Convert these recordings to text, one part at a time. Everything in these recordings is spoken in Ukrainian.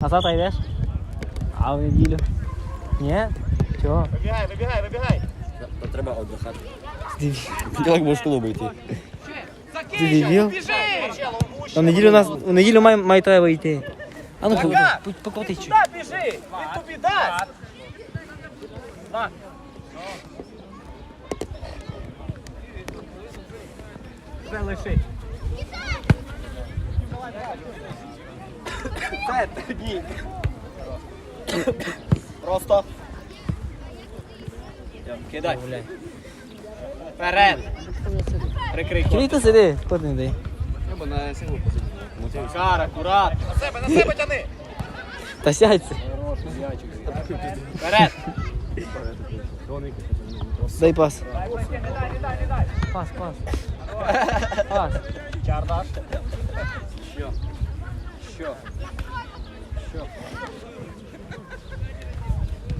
А завтра йдеш? А в неділю? Ні? Чого? Вибігай, вибігай, вибігай. Та треба віддихати. Як будеш клубу йти? Ти дебіл? У неділю нас у неділю має, має треба йти. А ну будь покрути чуть. Та біжи! Він тобі дасть! На. Вже лиши. Це ні. Просто. Кидай. Вперед. Прикрий. Ти сиди, куди не дай. Треба на силу посидіти. Кар, акуратно. На себе, на себе тяни. Та сядь. Вперед. Дай пас. Не дай, не дай, не дай. Пас, пас. Пас. Чардаш. Що? Що? Що?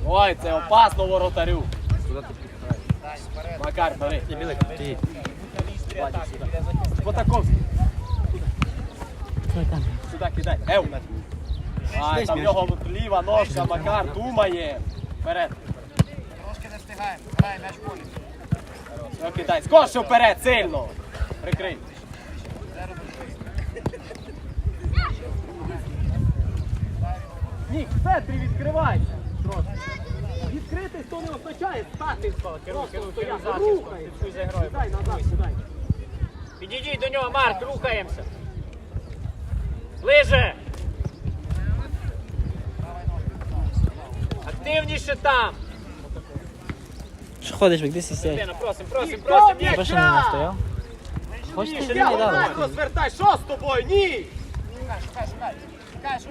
Ой, це опасно воротарю. Куди ти підкрай? Макар, бери. Ти білик, ти. Потаковський. Сюди кидай. Ев. Ай, там в нього ліва ножка, Макар думає. Вперед. Трошки не встигаємо. Грає м'яч полі. Все, кидай. Скорше вперед, сильно. Прикрий. Нік, в центрі відкривайся. Трошки. Відкритись, то не означає стати. Просто стояти. Рухаєшся. Сідай назад, сідай. Підійдіть до нього, Марк, рухаємося. Ближе. Активніше там. Що ходиш, і сядь? Лена, просим, просим, просим. м'яча! Прошу не настояв. Хочете, Ні, не я дали. легко звертай, що з тобою? Ні! Шукай, шукай, шукай.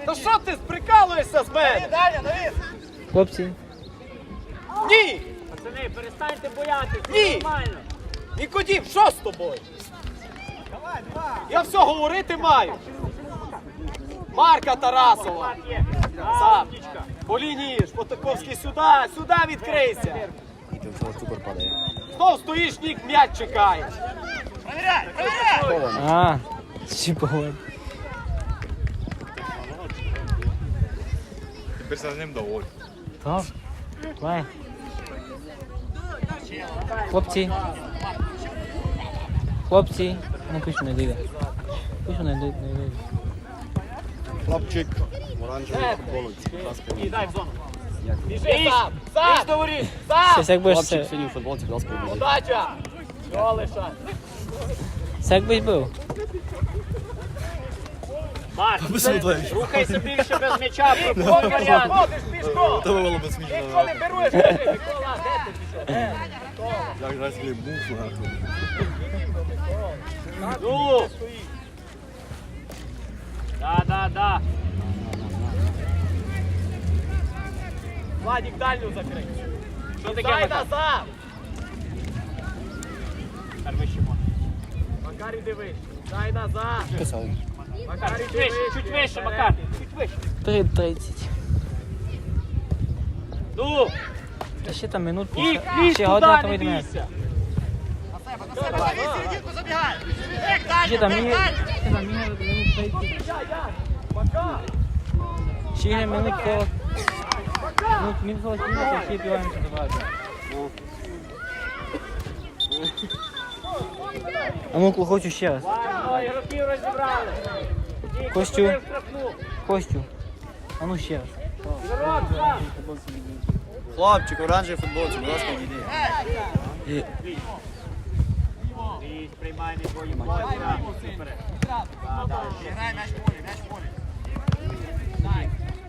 Та що ти прикалуєшся з мене? Далі, Давид. Хлопці, Ні! Пацани, перестаньте боятися. Ні. Нормально. Нікодім, що з тобою? Я все говорити маю. Марка Тарасова. Сам. По лінії ж, Потаковський сюди, сюди відкрийся. І ти всього цукор падає. Знов стоїш, нік м'яч чекаєш. Провіряй, провіряй. а, чіпове. Тепер з ним доволі. Так. Давай. Хлопці. Хлопці. Ну пусть не дійде. Пусть не дійде. Хлопчик. І дай в зону. Біжи сам, сам, до воріт. сам. Щас будеш Хлопчик синій футболці, будь ласка. Удача. Що лишай? Це як був. Марк, рухайся більше без м'яча. Варіант. Ходиш пішком. Це було б смішно. Якщо не береш, кажи, Микола, де ти пішов? Як жаль собі був, нахуй. Ну, Да, да, да. Владик дальню закрий. Що таке, Дай назад. Макар, вище можна. Макар, іди вище. Дай назад. Макар, Чуть вище, чуть вище, Макар. Чуть вище. 3.30. Ну, Та ще там минут. і ще- лізь Ще туди, година не тому йдемо. бійся. На себе, на себе, серединку забігай. Бек Ще там мені. Ще там мені минут 30. Я, я. Макар. Ще минут 40. Ну, минут 40 минут, ще піваємо забрати. А ну, хочу ще раз. Розібрали. Костю. Костю. А ну ще раз. Хлопчик в оранжевій футболці, будь ласка, йди. Приймай не бої. Супер. Грай м'яч полі, м'яч полі.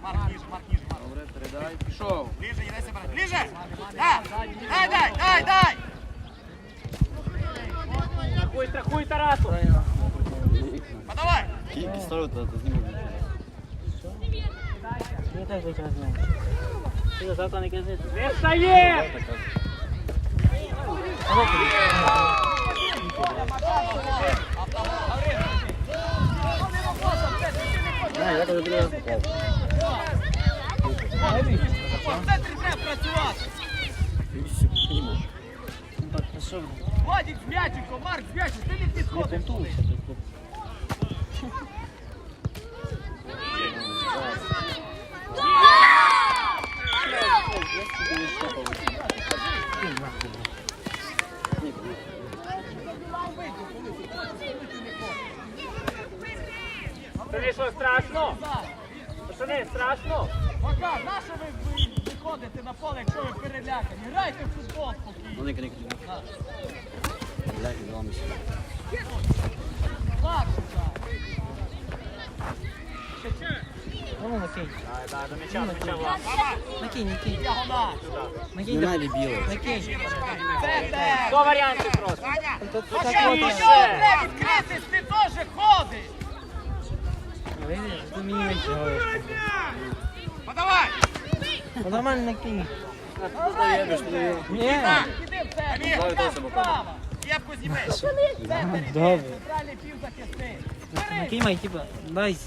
Марк Добре, передай. Пішов. Ближе, іди себе. Ближе. Дай, дай, дай, дай. Страхуй, страхуй, Тарасу. Подавай. Кільки ставити, то зніму. Я теж вийти знаю. Ти завтра не кажи. Не встає. Не, я коли другий раз попав. В центрі треба працювати. Ну так, та Владик з м'ячиком, Марк з м'ячиком. Ти Не підходиш. понтуйся, ти, хлопці. Грає страшно? Пока, на що ви ви виходите на поле, якщо ви перелякані? Грайте в футбол спокійно. Ну, ника, ника. Блядь, ламайся. Лакше, Ну, накинь. Так, так, до м'яча, до м'яча, Влад. Накинь, накинь. Діагональ. Накинь. Не да- надо біло. Накинь. Це те. Сто варіантів просто. Тут А так що, от. а що треба відкритись, ти теж ходиш. Видиш, ти мені менше говориш. Подавай. Ну, нормально накинь. Ні. Іди в центр. Давай, Пока той себе справа. Кепку зніми. Добре. Накинь, май, типа, дай.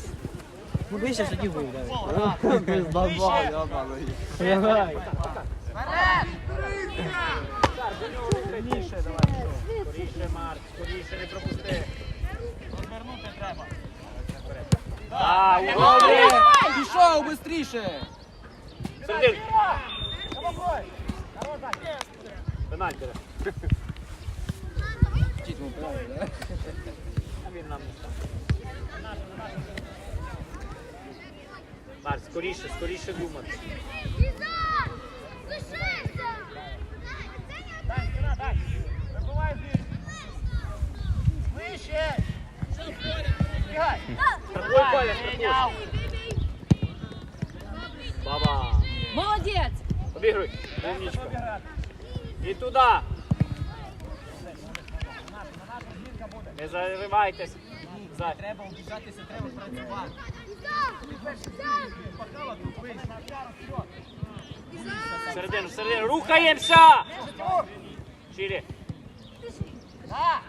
Ну, ближче тоді був. Фол, грати. Пиздобол, Давай. Скоріше, давай. Скоріше, Марк, скоріше, не пропусти. Розвернути треба. Так, добре. Пішов, быстріше! Середин. Пенальті. да. А він нам не став. Марк, скоріше, скоріше думати. Вище. Страхуй, Коля, страхуй. Обігруй. Умничка. Обіграти. І туди. Не заривайтесь. За- Треба обіжатися, треба працювати. Пахала тут вийшов. Всередину, всередину. Рухаємося! Шире. На.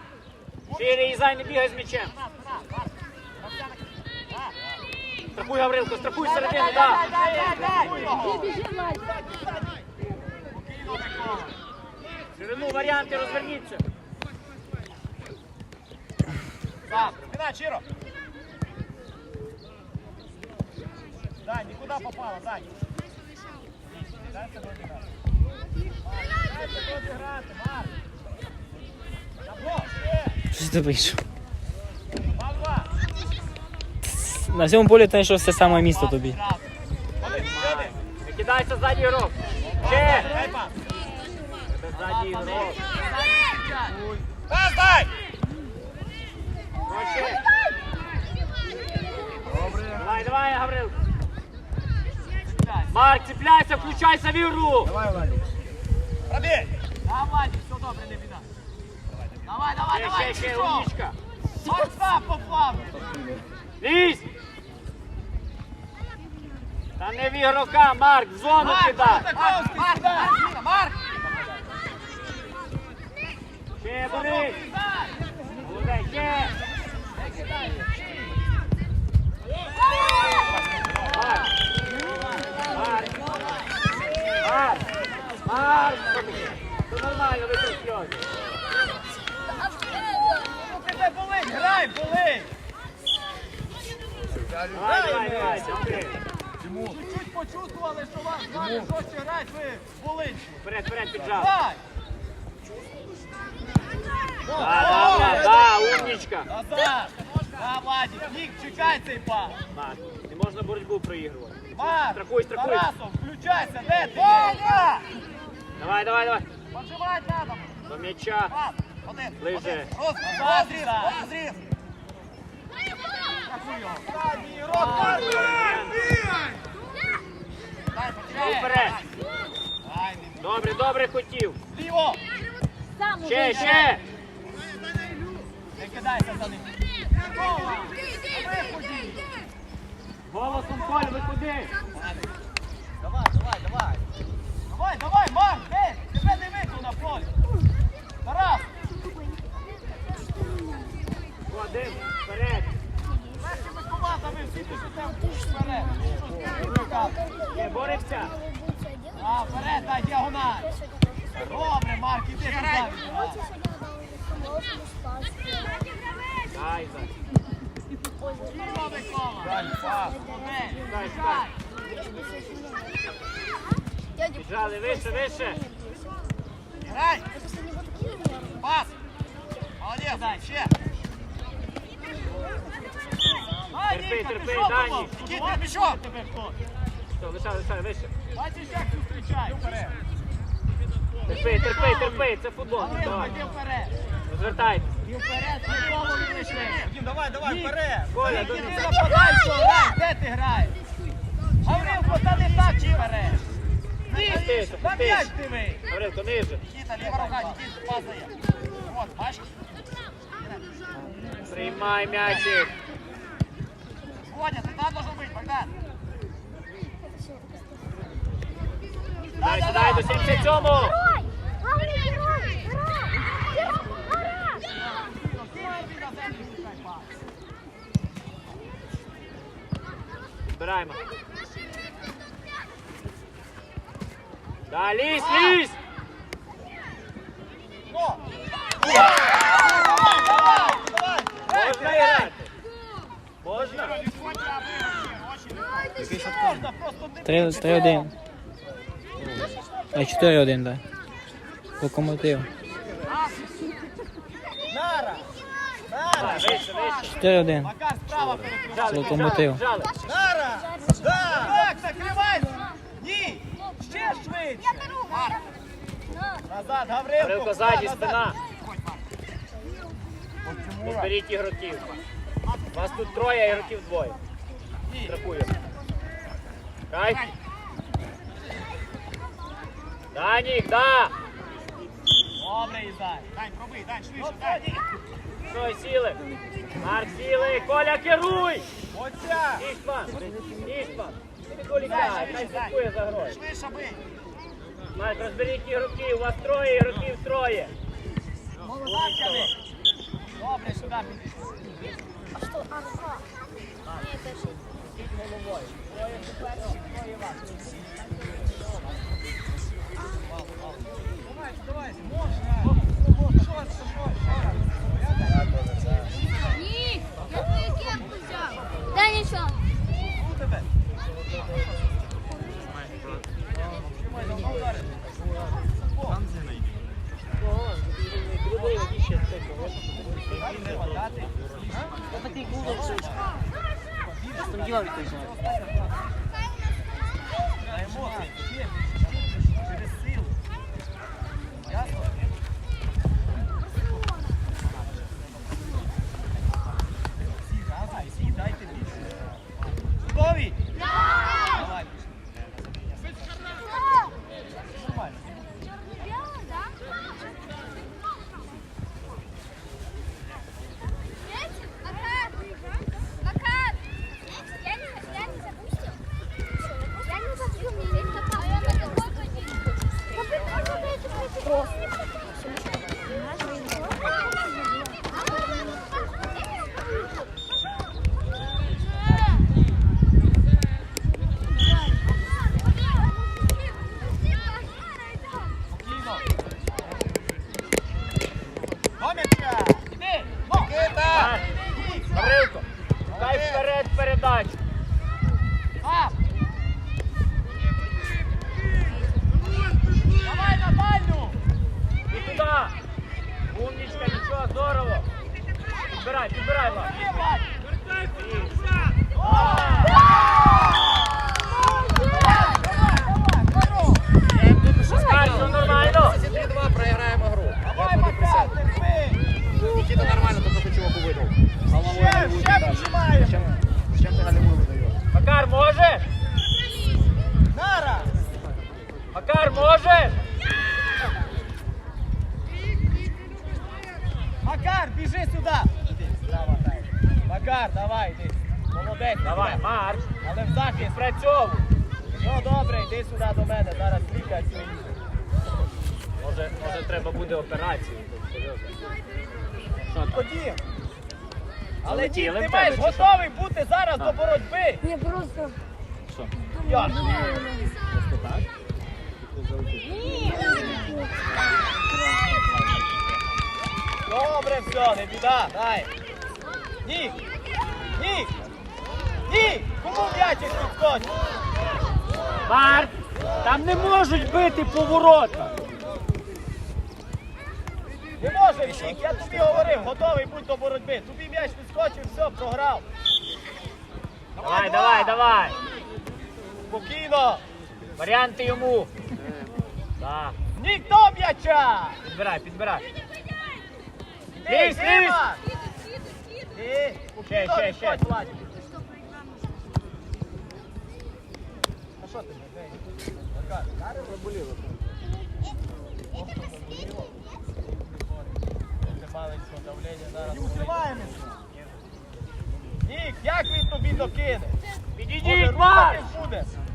Шире, Ізай, не бігай з м'ячем. Страхуй, Гаврилко, страхуй середину, Дай, так. дай, дай, дай його. Ти біжи, Вадь! Ширину, варіанти, розверніться. Так, Чиро. Дай, никуда попала, дай. Дай обіграти. Марк, дай Марк. Що ти вийшов? На всьому полі ти знайшов все саме місто тобі. Зразу. Один, сюди. Кидайся ззаді ігрок. Ще. Дай пас. Давай, давай, Гаврилко. Марк, цепляйся, включайся в ігру. Пробей! Да, Владик, все добре, не біда. Давай, давай, Ще, давай, ще, ще, умничка. Марца поплав. Лізь! Та не в ігрока, Марк, в зону Марк, кидай. Марк, Марк, Марк, Марк. Ще бери. Молодець, ще. Марк. Марк. Марк. Марк. Все нормально, ви сльози. Тебе болить, грай, болить. Давай, давай, давай, окей. Чуть-чуть почувствували, що вас з вами жорстче грати, ви болить. Вперед, вперед, піджав. Грай. Да, да, да, да, умничка. Назад. Да, Владик, Нік, чекай цей пас. Марк, не можна боротьбу проігрувати. Марк, Страхуй, страхуй. Тарасов, включайся, де ти є? Давай, давай, давай. Поджимати треба. До м'яча. Пас, один. Ближе. Розріз, розріз. Страхуй його. Задній рот, Марк. Дай, потеряй. Вперед. Дай, Добре, добре хотів. Ліво. Ще, ще. Не кидайся за ним. Голосом Коль, ви куди? Давай, давай, давай. Давай, давай, Марк, де? Тебе не викликав на полі. Тарас, Вадим, вперед. легкими командами всі тут там вперед. Ти? Є, боремося. А, вперед, дай діагональ. Добре, Марк, іди туди. Дай, дай. Кіно, Микола. Дай, пас. Молодець. Дай, дай. Піджали, вище, вище. Грай. Пас. Молодець, ще. Терпи, терпи, Дані. тебе хто. Все, лишай, лишай, вище. Бачиш, як зустрічає. Терпи, терпи, терпи, це футбол. Давай. йди вперед. Розвертайте. І вперед, нікому не лиши. Давай, давай, вперед. Коля, до де ти граєш? Гаврилко, та не так чи вперед. Пустися, На пустися. диви. Гаврилко, ниже. Нікіта, ліва рука, Нікіта, пазає. От, бачиш? Приймай м'ячик. Водя, ти там должен бути, Богдан. Дай, дай до 77-го. Герой! Главный герой! Герой! Герой! Збираємо. Да, лізь, лізь. Можна грати. Можна. Три- 3-1. А 4-1, так. Локомотив. Нара! Давай, Вище, вище. 4-1. Макар справа перекриває. Локомотив. Нара! Да! Так, закривайся! Ні! Ще швидше! Марк! Назад, Гаврилко! Гаврилко спина. Не беріть ігроків. Вас тут троє, а ігроків двоє. Страхуємо. Кай. Данік, да. Добре, Ізай. Дань, пробий, Дань, швидше, Дань. Все, сіли. Марк, сіли. Коля, керуй. Оця! Іштван. Іштван. Ти не колікай, хай слідкує за грою. Швидше бий! Марк, розберіть руки, У вас троє, руки троє. Молодцями. Добре, сюди підійшли. Ні, все, не біда, дай. Ні. Ні. Ні. Кому м'ячик підскочить? Марк, там не можуть бити поворота. Не може всіх, я тобі говорив, готовий будь до боротьби. Тобі м'яч підскочив, все, програв. Давай, давай, давай. Спокійно. Варіанти йому. Так. Нік м'яча. Підбирай, підбирай. Лізь, лізь. Ще, ще, ще. А що ти? Макар, зараз заболіло. Маленького давлення зараз. Нік, як він тобі докине? Підійдіть, Марк!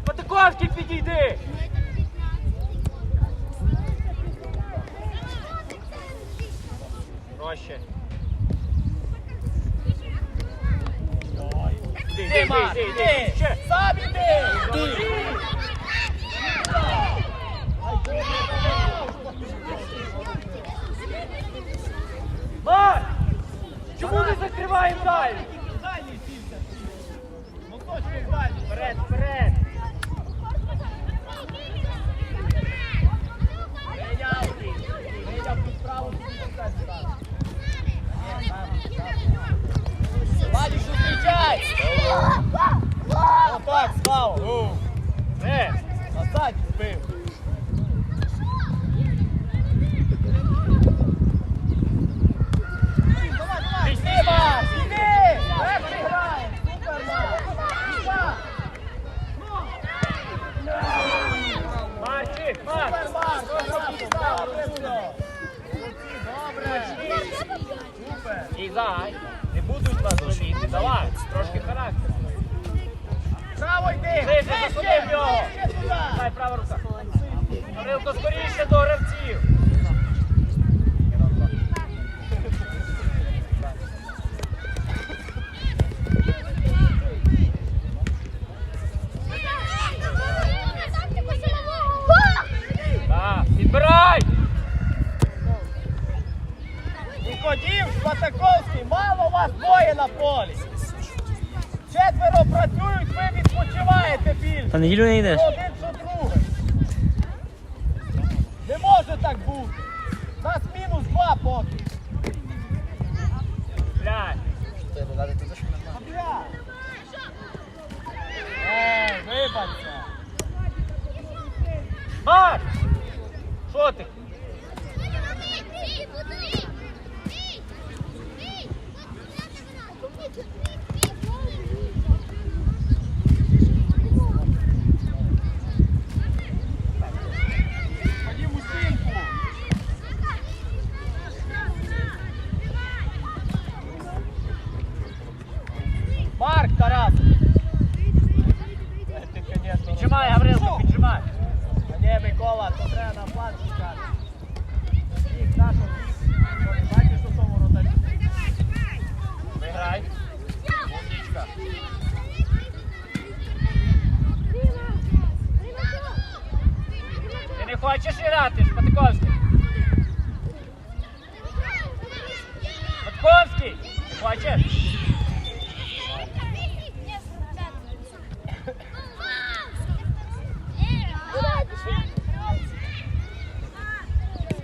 Потаковський підійди! Проще. Іди, іди, іди, іди. Сам іди! Марк! Чому не закриваємо далі? Дальній сівся. Ну точно дальній. Вперед, вперед! Прийняв. Прийняв тут справу, тут так став. Владик, зустрічай! Отак, слава! Е, Назад збив. Пішли, Марк! Іди! Перший грає! Супер, Марк! Марчик, Марк! Супер, Марк! Добре! Супер! І зай. Не будуть вас жаліти. Давай, трошки характеру. Право йди! Ближче, Ближче! заходи в нього. Дай права рука. Гаврилко, скоріше до гравців. Підбирай! Нікодім, Спатаковський, мало вас двоє на полі. Четверо працюють, ви відпочиваєте більше. Та неділю не йдеш. То Один що другий. Не може так бути. Нас мінус два поки. Блядь. Бля. Ей, вибачся. Марк! Що ти? Ходім у стінку. Марк, Тарас. Е, Ти, конечно, Піджимай, Гаврилко, піджимай. А ні, Микола, то треба на план чекати. Їх нашу їх. Бачиш у тому ротарі? Виграй. Умнічка. Ти не хочеш грати, Шпатиковський? Шпатиковський! Ти хочеш?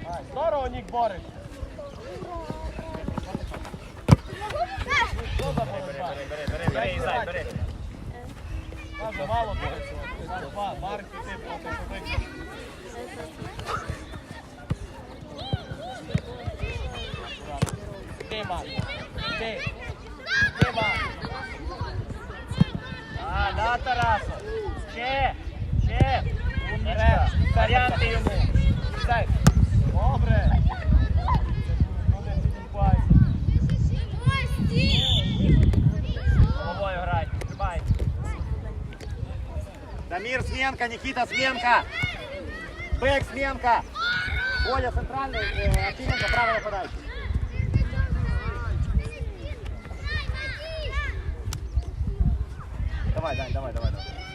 Ай, Здорово, Нік Борис. Що за боротьба? Бери, бери, бери, Ізай, бери. Каже, мало буде цього. Нас два. Марк і ти проти Шубика. Ти, Марк. Ти. Ти, Марк. А, да, Тарасо. Ще, ще. Варіанти йому. Дай. Добре. Ну не підкупайся. Головою грай. Тримай. Дамир, сменка, Никита, сменка. Бэк, сменка. Коля, центральный, э, Акименко, правая подача. Давай, Дань, давай, давай, давай.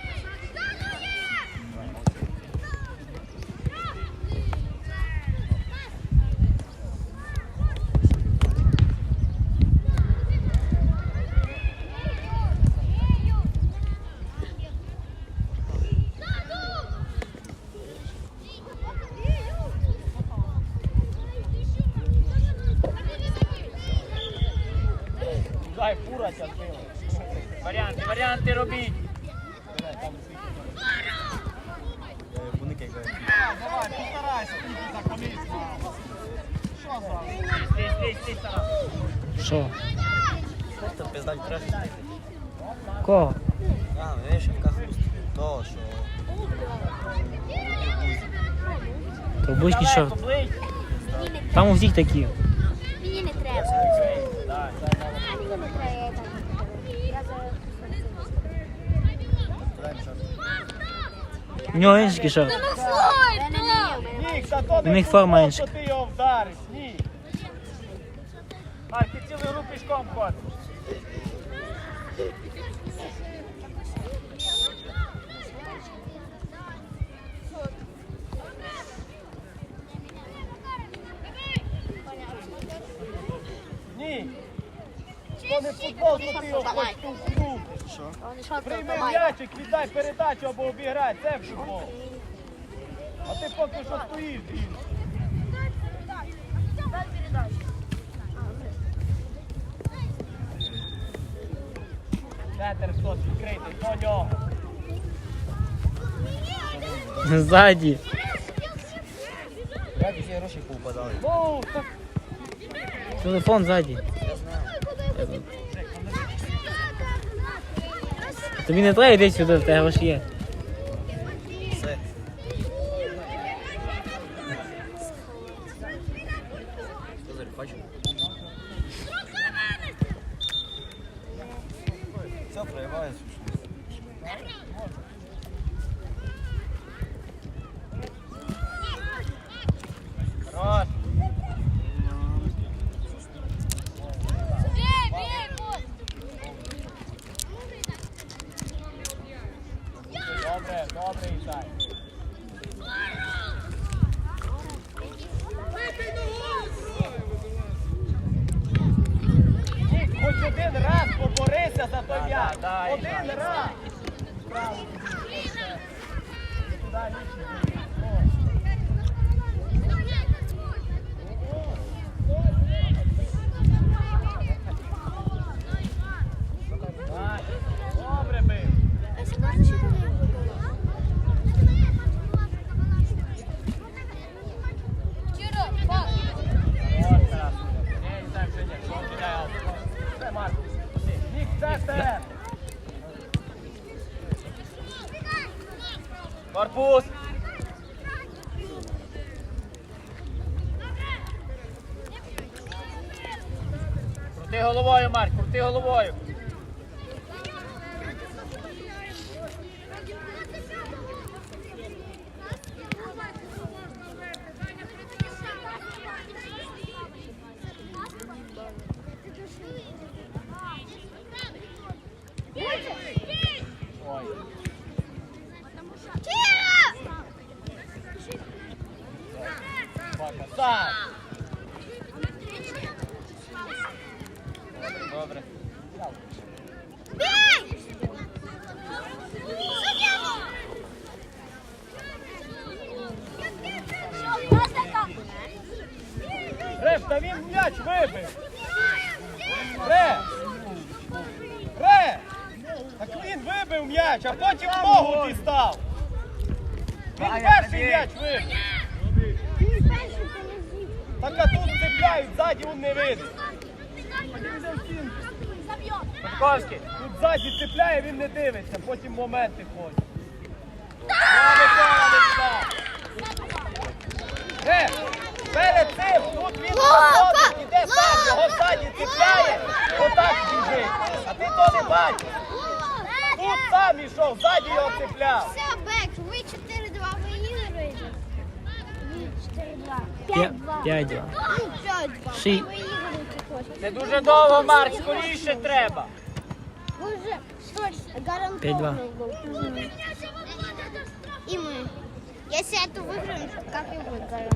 То що? поближче. Мені не Там у всіх такі. Мені не треба. Мені не треба. я там. Я зараз. У нього інші шорти. Ну, та то У не них форма інша. ти його вдариш. Ні. Марк, ти цілу гру пішком ходиш. Ні. То не футбол, ти його хочеш штовхнути. Прийми м'ячик, віддай передачу або обіграй. Це футбол. А ти поки що стоїш. Центр хтось відкритий, до нього. Ззаді. Як всі гроші повпадали? Телефон ззаді. Тобі не треба йти сюди, в тебе ж є. Добре, добре, Ісай. Хоч один раз поборися за той м'яч. Один раз. Корпус. Крути головою, Марк, крути головою. Ой. Бака, сам. Добре. Реф, та він м'яч вибив. Ре! Ре! Так він вибив м'яч, а потім ногу дістав. Він перший м'яч вибив. Так а тут цепляють, ззаді він не. Петковський. Тут ззаді цепляє, він не дивиться, потім моменти ходять. Е, перед цим, тут він виходить, іде сам, його ззаді цепляє, отак біжить. А ти то не бачиш. Тут сам ішов, ззаді його цепляв. Все, Бек, ви 4-2 виіграєте. Ви 4-2. П'я- 5-2. п'ять-два. Ну, 5-2. Ши- Ви виіграєте точно. Не дуже довго, Марк, скоріше треба. Ви вже точно, гарантовано. 5-2. Мгм. И мы. Если это выиграем, как и вы гарантовано.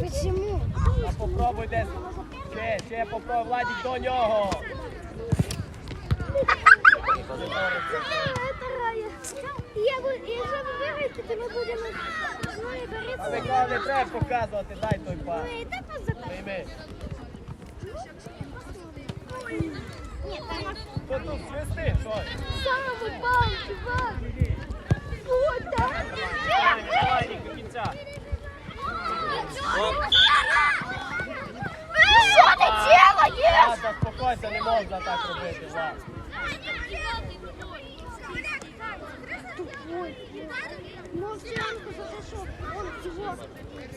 Почему? А попробуй десь. Ще, ще попробуй, Владик, до нього. Якщо ви виграєте, то ми будемо А боротися. Микола не треба показувати, дай той пас. Ну, і так. Прийми. Ні, там тут свисти? Що? саме бал, чувак. Що ти делаєш? Заспокойся, не можна так робити, Влад. Мовчанку за те, що он чого.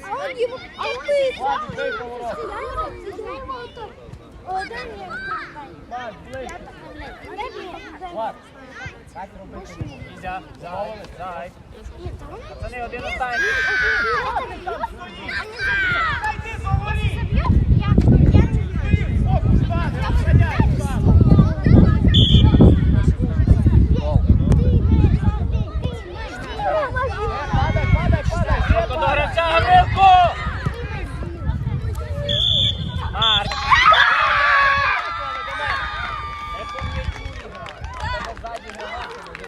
А он його, а ти Влад, бий поворот. Влад, ближче. Влад, Ізя, замовили, дай. Це не один останній. Дайте зоворі! Фокус, пане, садяй, пане. Падай, падай, падай! До гравця Гаврилку!